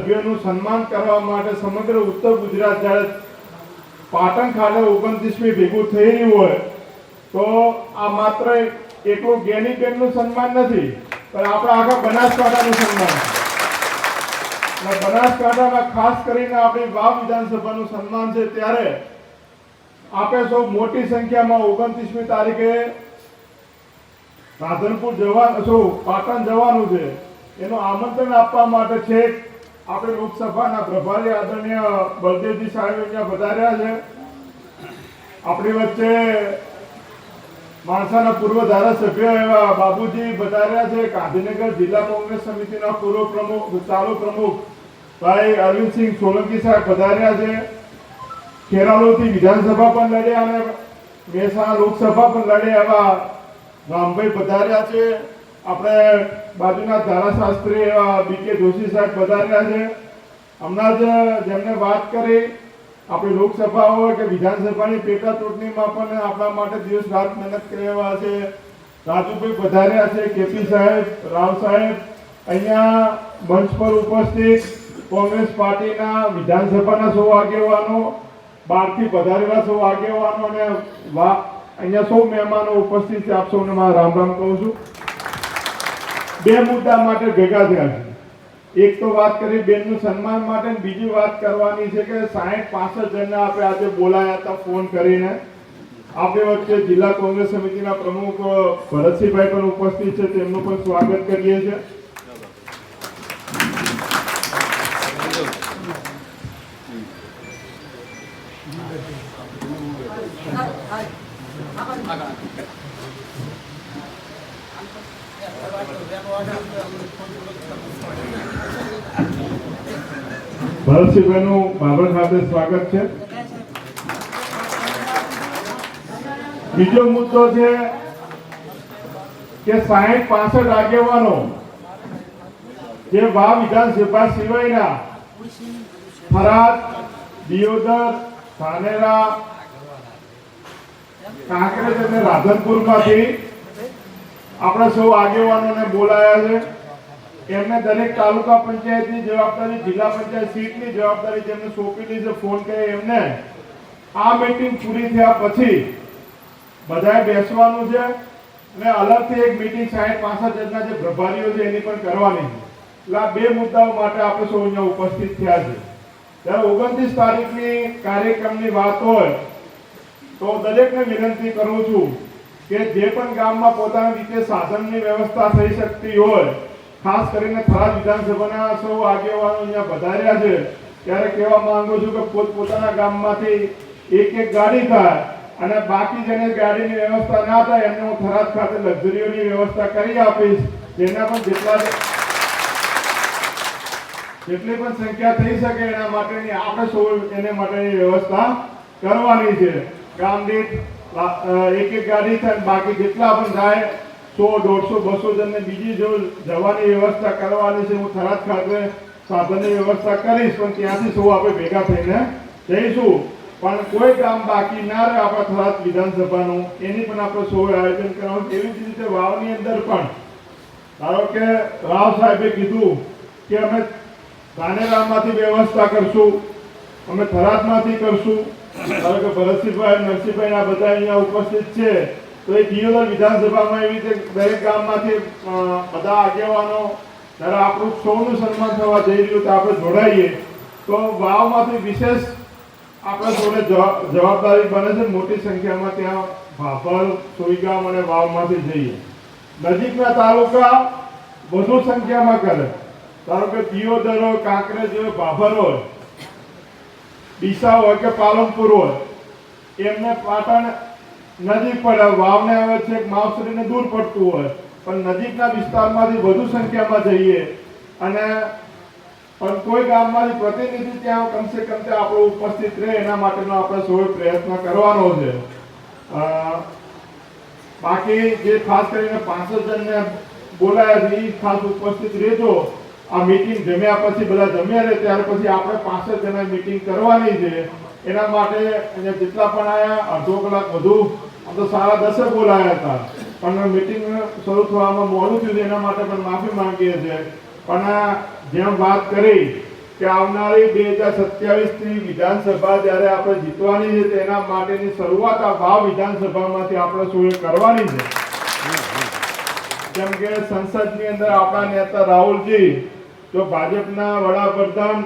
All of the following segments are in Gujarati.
સભ્યોનું સન્માન કરવા માટે સમગ્ર ઉત્તર ગુજરાત જ્યારે પાટણ ખાતે ઓગણત્રીસમી ભેગું થઈ રહ્યું હોય, તો આ માત્ર એકલું જ્ઞાનીબેનનું સન્માન નથી, પણ આપણા આખા બનાસકાંઠાનું સન્માન. બનાસકાંઠામાં ખાસ કરીને આપણી વાવ વિધાનસભાનું સન્માન છે, ત્યારે આપણે સૌ મોટી સંખ્યામાં ઓગણત્રીસમી તારીખે રાધનપુર જવાનું શું, પાટણ જવાનું છે. એનું આમંત્રણ આપવા માટે છે આપણે લોકસભાના પ્રભારી આદરણીય બળદેવજી સાહેબ અહીંયા વધાર્યા છે. આપણી વચ્ચે માણસાના પૂર્વ ધારાસભ્ય એવા બાબુજી વધાર્યા છે. ગાંધીનગર જિલ્લા કોંગ્રેસ સમિતિના પૂર્વ પ્રમુખ, ચાલુ પ્રમુખ ભાઈ અરવિંદસિંહ સોલંકી સાહેબ વધાર્યા છે. ખેરાલુથી વિધાનસભા પણ લડ્યા અને મહેસાણા લોકસભા પણ લડ્યા એવા રામભાઈ પધાર્યા છે. આપણે બાજુના ધારાશાસ્ત્રી એવા બી કે જોશી સાહેબ પધાર્યા છે. હમણાં જ જેમને વાત કરી, આપણી લોકસભા હોય કે વિધાનસભાની પેટા ચૂંટણીમાં પણ આપણા માટે દિવસ રાત મહેનત કરવા છે. રાજુભાઈ પધાર્યા છે, કેપી સાહેબ, રાવ સાહેબ, અહીંયા મંચ પર ઉપસ્થિત કોંગ્રેસ પાર્ટીના વિધાનસભાના સૌ આગેવાનો, બહારથી પધારેલા સૌ આગેવાનો અને અહીંયા સૌ મહેમાનો ઉપસ્થિત છે. આપ સૌને મારા રામ રામ કહું છું. બે મુદ્દા માટે ભેગા થયા છે. એક તો વાત કરી બેનનું સન્માન માટે બીજી વાત કરવાની છે કે સાહીઠ પાસઠ જણને આપણે આજે બોલાયા હતા ફોન કરીને. આપણી વચ્ચે જિલ્લા કોંગ્રેસ સમિતિના પ્રમુખ ભરતસિંહભાઈ પણ ઉપસ્થિત છે, તેમનું પણ સ્વાગત કરીએ છીએ. ભરતસિંહભાઈનું બાબર ખાતે સ્વાગત છે. બીજો મુદ્દો છે કે સાહીઠ પાસઠ આગેવાનો જે વા વિધાનસભા સિવાયના થરાદ દિયોદર, ધાનેરા, કાંકરેજ અને રાધનપુરમાંથી આપણે સૌ આગેવાનોને બોલાયા છે. એમને દરેક તાલુકા પંચાયતની જવાબદારી, જિલ્લા પંચાયત સીટની જવાબદારી જેમને સોંપેલી છે ફોન કરે એમને આ મીટિંગ પૂરી થયા પછી બધાએ બેસવાનું છે અને અલગથી એક મીટિંગ સાહેબ પાસઠ જજના જે પ્રભારીઓ છે એની પણ કરવાની છે. એટલે બે મુદ્દાઓ માટે આપણે સૌ અહીંયા ઉપસ્થિત થયા છે. જ્યારે ઓગણત્રીસ તારીખની કાર્યક્રમની વાત હોય તો દરેકને વિનંતી કરું છું કે જે પણ ગામમાં પોતાની રીતે સાધનની વ્યવસ્થા થઈ શકતી હોય, ખાસ કરીને થરાદ વિધાનસભાના સૌ આગેવાનો અહીંયા વધાર્યા છે, ત્યારે કહેવા માંગુ છું કે પોતપોતાના ગામમાંથી એક એક ગાડી થાય અને બાકી જેને ગાડીની વ્યવસ્થા ના થાય, એમને હું થરાદ ખાતે લક્ઝરીઓની વ્યવસ્થા કરી આપીશ, જેના પણ જેટલા જેટલી પણ સંખ્યા થઈ શકે એના માટેની આપણે સૌ એને માટેની વ્યવસ્થા કરવાની છે. ગામ દીઠ એક એક ગાડી થાય બાકી જેટલા પણ થાય, સો, દોઢસો, બસો જણને બીજી જો જવાની વ્યવસ્થા કરવાની છે, હું થરાદ ખાતે સાધનની વ્યવસ્થા કરીશ, પણ ત્યાંથી સૌ આપણે ભેગા થઈને જઈશું. પણ કોઈ કામ બાકી ના રહે આપણા થરાદ વિધાનસભાનું. એની પણ આપણે સૌ આયોજન કરવાનું. એવી જ રીતે વાવની અંદર પણ. ધારો કે રાવ સાહેબે કીધું કે અમે ધાનેરામાંથી વ્યવસ્થા કરશું, અમે થરાદમાંથી કરશું. ધારો કે ભરતસિંહભાઈ નરસિંહભાઈ આ બધા અહીંયા ઉપસ્થિત છે. તો એ દિયોદર વિધાનસભામાં એવી રીતે દરેક ગામમાંથી બધા આગેવાનો જ્યારે આપણું સૌનું સન્માન થવા જઈ રહ્યું તો આપણે જોડાઈએ. તો વાવમાંથી વિશેષ આપણે સૌને જવાબદારી બને છે. મોટી સંખ્યામાં ત્યાં ભાભર સોઈગામ અને વાવમાંથી જઈએ. નજીકના તાલુકા વધુ સંખ્યામાં કરે. ધારો કે દિયોદર હોય કાંકરેજ હોય, ભાભર હોય. ડીસા હોય કે પાલનપુર હોય. એમને પાટણ નજીક પડે. વાવને આવે છે માવસરીને દૂર પડતું હોય. પણ નજીકના વિસ્તારમાંથી વધુ સંખ્યામાં જઈએ. અને પણ કોઈ ગામમાંથી પ્રતિનિધિ ત્યાં કમસે કમ તે આપણે ઉપસ્થિત રહે. એના માટેનો આપણે સૌ પ્રયત્ન કરવાનો છે. બાકી જે ખાસ કરીને પાંચસો જણને બોલાયા છે એ ખાસ ઉપસ્થિત રહેજો. આ મીટિંગ જમ્યા પછી બધા જમ્યા રહે, ત્યાર પછી આપણે પાંસઠ જણા મીટિંગ કરવાની છે. એના માટે અહીંયા જેટલા પણ આયા, અડધો કલાક વધુ, આમ તો સારા દસે બોલાયા હતા. પણ મીટિંગ શરૂ થવામાં મોડું થયું એના માટે પણ માફી માંગીએ છીએ. પણ જેમ વાત કરી કે આવનારી બે હજાર સત્યાવીસની વિધાનસભા જ્યારે આપણે જીતવાની છે, તેના માટેની શરૂઆત આ ભાવ વિધાનસભામાંથી આપણે શું કરવાની છે. જેમ કે સંસદની અંદર આપણા નેતા રાહુલજી જો ભાજપના વડાપ્રધાન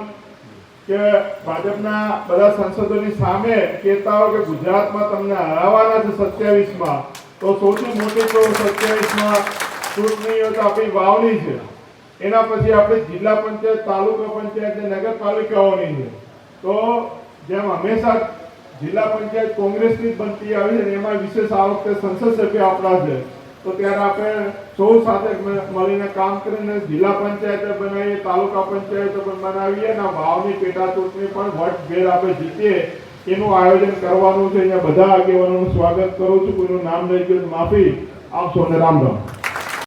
કે ભાજપના બધા સંસદોની સામે કહેતા હોય કે ગુજરાતમાં તમને હરાવવાના છે સત્યાવીસમાં, તો સૌથી મોટી તો સત્યાવીસમાં ચૂંટણીઓ તો આપણી વાવની છે. એના પછી આપણે જિલ્લા પંચાયત, તાલુકા પંચાયત અને નગરપાલિકાઓની છે. તો જેમ હંમેશા જિલ્લા પંચાયત કોંગ્રેસની બનતી આવી છે એમાં વિશેષ આ વખતે સંસદ સભ્ય આપણા છે. તો ત્યારે આપણે સૌ સાથે મળીને કામ કરીને જિલ્લા પંચાયતે બનાવીએ, તાલુકા પંચાયતો પણ બનાવીએ અને ભાવની પેટા ચૂંટણી પણ વટ ભેર આપણે જીતીએ એનું આયોજન કરવાનું છે. અહીંયા બધા આગેવાનોનું સ્વાગત કરું છું. કોઈનું નામ લઈ ગયું માફી. આપશો સૌને રામ રામ.